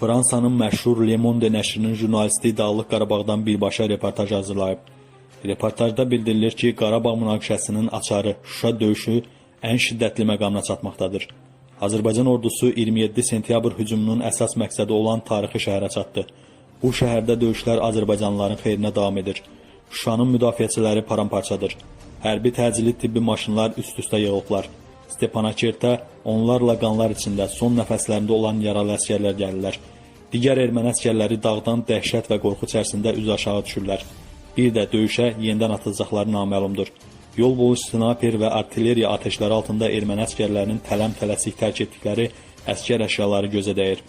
Fransanın məşhur Le Monde nəşrinin jurnalisti Dağlıq Qarabağdan birbaşa reportaj hazırlayıb. Reportajda bildirilir ki, Qarabağ münaqişəsinin açarı Şuşa döyüşü ən şiddətli məqamına çatmaqdadır. Azərbaycan ordusu 27 sentyabr hücumunun əsas məqsədi olan tarixi şəhərə çatdı. Bu şəhərdə döyüşlər Azərbaycanlıların xeyrinə davam edir. Şuşanın müdafiəçiləri paramparçadır. Hərbi təcili tibbi maşınlar üst-üstə yığılıblar. Stepanakertə onlarla qanlar içində son nəfəslərində olan yaralı əsgərlər gəlirlər. Digər erməni əsgərləri dağdan dəhşət və qorxu içərisində üz aşağı düşürlər. Bir də döyüşə yenidən atılacaqları naməlumdur. Yol boyu snayper və artilleriya atəşləri altında erməni əsgərlərinin tələm-tələsik tərk etdikləri əskər əşyaları gözə dəyir.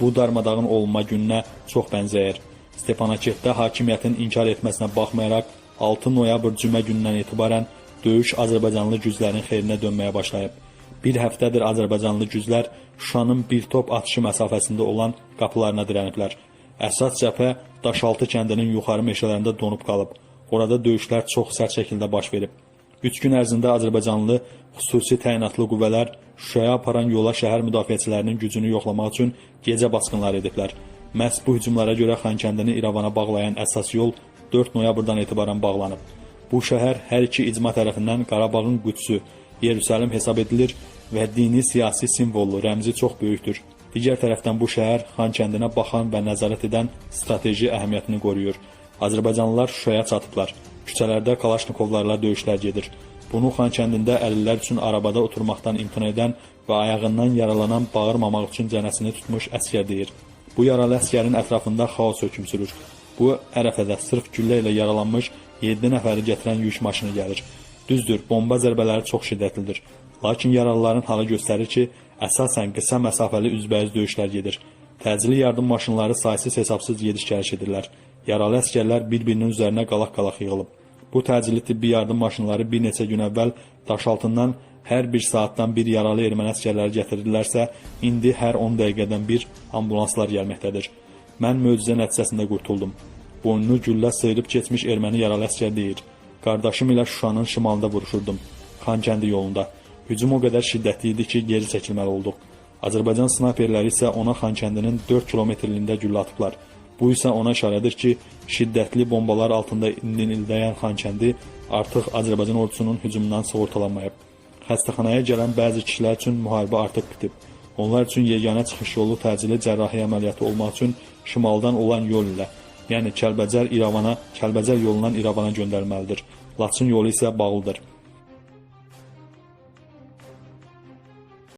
Bu darmadağın olma gününə çox bənzəyir. Stepanaketdə hakimiyyətin inkar etməsinə baxmayaraq 6 noyabr cümə günündən etibarən döyüş Azərbaycanlı güclərin xeyrinə dönməyə başlayıb. Bir həftədir Azərbaycanlı güclər Şuşanın bir top atışı məsafəsində olan qapılarına dirəniblər. Əsas cəbhə Daşaltı kəndinin yuxarı meşələrində donub qalıb. Orada döyüşlər çox sərt şəkildə baş verib. 3 gün ərzində Azərbaycanlı xüsusi təyinatlı qüvvələr Şuşaya aparan yola şəhər müdafiəçilərinin gücünü yoxlamaq üçün gecə basqınlar ediblər. Məhz bu hücumlara görə Xankəndini İrəvana bağlayan əsas yol 4 noyabrdan etibarən bağlanıb. Bu şəhər hər iki icma tərəfindən Qarabağın qüdsü, Yerusəlim hesab edilir və dini siyasi simvollu, rəmzi çox böyükdür. Digər tərəfdən bu şəhər Xankəndinə baxan və nəzarət edən strateji əhəmiyyətini qoruyur. Azərbaycanlılar Şuşaya çatıblar. Küçələrdə Kalaşnikovlarla döyüşlər gedir. Bunu Xankəndində əlillər üçün arabada oturmaqdan imtina edən və ayağından yaralanan bağırmamaq üçün cənəsini tutmuş əskər deyir. Bu yaralı əskərin ətrafında xaos hökm sürür. Bu ərəfədə sırf güllə ilə yaralanmış 7 nəfəri gətirən yük maşını gəlir. Düzdür, bomba zərbələri çox şiddətlidir. Lakin yaralıların halı göstərir ki, əsasən qısa məsafəli üzbəüz döyüşlər gedir. Təcili yardım maşınları saysız hesabsız gediş-gəliş edirlər. Yaralı əskərlər bir-birinin üzərinə qalaq-qalaq yığılıb. Bu təcili tibbi yardım maşınları bir neçə gün əvvəl Daşaltından hər bir saatdan bir yaralı erməni əskərləri gətirirlərsə, indi hər 10 dəqiqədən bir ambulanslar gəlməkdədir. Mən möcüzə nəticəsində qurtuldum. Boynunu güllə sıyırıb keçmiş erməni yaralı əskər deyir. Qardaşım ilə Şuşanın şimalında vuruşurdum. Xankəndi yolunda. Hücum o qədər şiddətli idi ki, geri çəkilməli olduq. Azərbaycan snayperləri isə ona Xankəndinin 4 kilometrliyində güllə atıblar. Bu isə ona işarədir ki, şiddətli bombalar altında inildəyən Xankəndi artıq Azərbaycan ordusunun hücumundan sığortalanmayıb. Xəstəxanaya gələn bəzi kişilər üçün müharibə artıq bitib. Onlar üçün yeganə çıxış yolu təcili cərrahi əməliyyatı olmaq üçün şimaldan olan yol ilə, yəni Kəlbəcər İrəvana, Kəlbəcər yolundan İrəvana göndərməlidir. Laçın yolu isə bağlıdır.